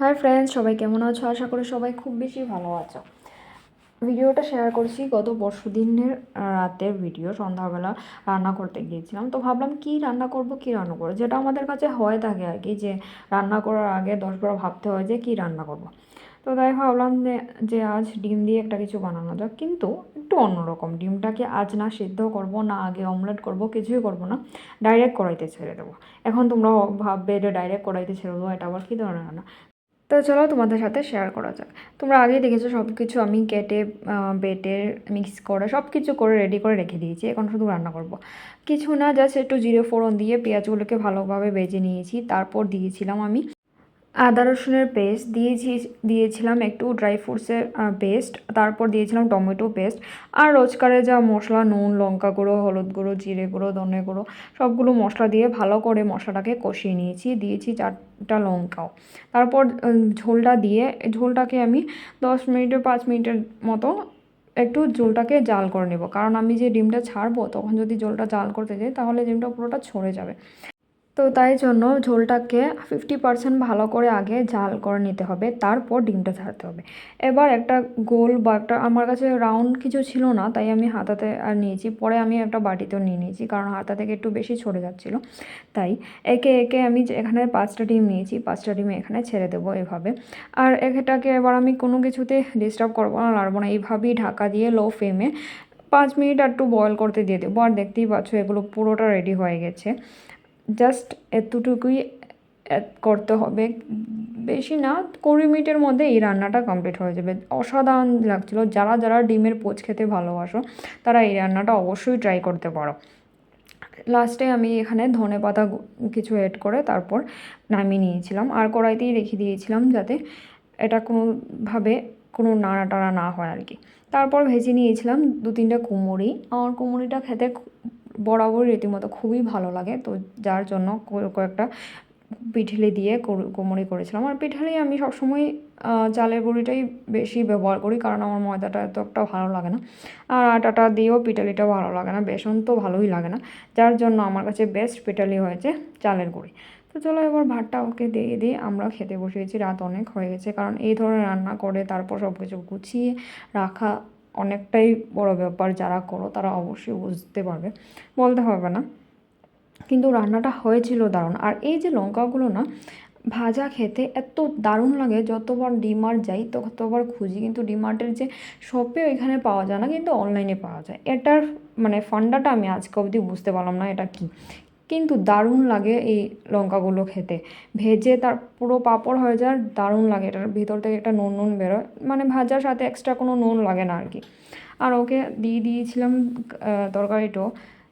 Hi friends সবাই কেমন আছো? আশা করি সবাই খুব বেশি ভালো আছো। ভিডিওটা শেয়ার করছি গত পরশু দিনের রাতের ভিডিও সন্ধ্যাবেলা রান্না করতে গিয়েছিলাম। তো ভাবলাম কি রান্না করব, কি রান্না করব? যেটা আমাদের কাছে হয় থাকে আর কি, যে রান্না করার আগে দশবার ভাবতে হয় যে কি রান্না করব। তো তাই ভাবলাম যে যে আজ ডিম দিয়ে একটা কিছু বানানো যাক। কিন্তু একটু অন্যরকম, ডিমটাকে আজ না সিদ্ধ করব, না আগে অমলেট করব, কিছুই করব না ডাইরেক্ট কড়াইতে ছেড়ে দেবো। এখন তোমরা ভাববে যে ডাইরেক্ট কড়াইতে ছেড়ে দেবো, এটা আবার কী ধরনের রান্না? তো চলো তোমাদের সাথে শেয়ার করা যাক। তোমরা আগেই দেখেছ সব কিছু আমি কেটে বেটে মিক্স করে সব কিছু করে রেডি করে রেখে দিয়েছি। এখন শুধু রান্না করব। কিছু না জাস্ট একটু জিরে ফোড়ন দিয়ে পেঁয়াজগুলোকে ভালোভাবে বেজে নিয়েছি। তারপর দিয়েছিলাম আমি আদা রসুনের পেস্ট দিয়েছি, দিয়েছিলাম একটু ড্রাই ফ্রুটসের পেস্ট তারপর দিয়েছিলাম টমেটো পেস্ট আর রোজকারে যা মশলা, নুন, লঙ্কা গুঁড়ো, হলুদ গুঁড়ো, জিরে গুঁড়ো, ধনে গুঁড়ো, সবগুলো মশলা দিয়ে ভালো করে মশলাটাকে কষিয়ে নিয়েছি। দিয়েছি চারটা লঙ্কাও। তারপর ঝোলটা দিয়ে, ঝোলটাকে আমি দশ মিনিটের পাঁচ মিনিটের মতো একটু ঝোলটাকে জাল করে নেব। কারণ আমি যে ডিমটা ছাড়বো, তখন যদি ঝোলটা জাল করতে যাই, তাহলে ডিমটা পুরোটা ছড়ে যাবে। তো তাই জন্য ঝোলটাকে ফিফটি পার্সেন্ট ভালো করে আগে ঝাল করে নিতে হবে, তারপর ডিমটা ছাড়তে হবে। এবার একটা গোল বা একটা আমার কাছে রাউন্ড কিছু ছিল না, তাই আমি হাতাতে আর নিয়েছি, পরে আমি একটা বাটিতেও নিয়ে নিয়েছি, কারণ হাতা থেকে একটু বেশি ছড়ে যাচ্ছিল। তাই একে একে আমি এখানে পাঁচটা ডিম নিয়েছি, পাঁচটা ডিম এখানে ছেড়ে দেবো এভাবে। আর এটাকে এবার আমি কোনো কিছুতে ডিস্টার্ব করব না লাড়বো না, এইভাবেই ঢাকা দিয়ে লো ফ্লেমে পাঁচ মিনিট একটু বয়েল করতে দিয়ে দেবো। আর দেখতেই পাচ্ছ এগুলো পুরোটা রেডি হয়ে গেছে। জাস্ট এতটুকুই করতে হবে। বেশি না, কুড়ি মিনিটের মধ্যে এই রান্নাটা কমপ্লিট হয়ে যাবে। অসাধারণ লাগছিল। যারা যারা ডিমের পোচ খেতে ভালোবাসো, তারা এই রান্নাটা অবশ্যই ট্রাই করতে পারো। লাস্টে আমি এখানে ধনে পাতা কিছু এড করে তারপর নামিয়ে নিয়েছিলাম। আর কড়াইতেই রেখে দিয়েছিলাম যাতে এটা কোনোভাবে কোনো নাড়া টাড়া না হয় আর কি। তারপর ভেজে নিয়েছিলাম দু তিনটা কুমড়ি। আমার কুমড়িটা খেতে বরাবর রীতিমতো খুবই ভালো লাগে। তো যার জন্য কয়েকটা পিঠেলি দিয়ে কোমরি করেছিলাম। আর পিঠালি আমি সবসময় চালের গুঁড়িটাই বেশি ব্যবহার করি কারণ আমার ময়দাটা এত একটা ভালো লাগে না। আর আটাটা দিয়েও পিঠালিটা ভালো লাগে না, বেসন তো ভালোই লাগে না। যার জন্য আমার কাছে বেস্ট পিঠালি হয়েছে চালের গুঁড়ি। তো চলো এবার ভাতটা ওকে দিয়ে দিয়ে আমরা খেতে বসিয়েছি, রাত অনেক হয়ে গেছে। কারণ এই ধরনের রান্না করে তারপর সব কিছু গুছিয়ে রাখা অনেকটাই বড় ব্যাপার যারা করো, তারা অবশ্যই বুঝতে পারবে। বলতে হবে না। কিন্তু রান্নাটা হয়েছিল দারুণ। আর এই যে লঙ্কাগুলো না, ভাজা খেতে এত দারুণ লাগে, যতবার ডিমার্ট যাই ততবার খুঁজি। কিন্তু ডিমার্টের যে শপে ওইখানে পাওয়া যায় না, কিন্তু অনলাইনে পাওয়া যায়। এটার মানে ফান্ডাটা আমি আজকে অবধি বুঝতে পারলাম না, এটা কি? কিন্তু দারুণ লাগে এই লঙ্কাগুলো খেতে। ভেজে তার পুরো পাঁপড় হয়ে যায়, দারুণ লাগে এটার। ভিতর থেকে একটা নুন নুন বেরোয় মানে ভাজার সাথে এক্সট্রা কোনো নুন লাগে না আর কি আর ওকে দিয়ে দিয়েছিলাম তরকারিটাও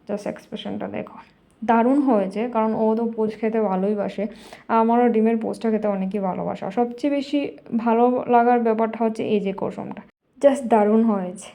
জাস্ট এক্সপ্রেশনটা দেখো। দারুণ হয়েছে, কারণ ও তো পোচ খেতে ভালোই বাসে। আমারও ডিমের পোচটা খেতে অনেকই ভালোবাসা। সবচেয়ে বেশি ভালো লাগার ব্যাপারটা হচ্ছে এই যে কোসমটা। জাস্ট দারুণ হয়েছে।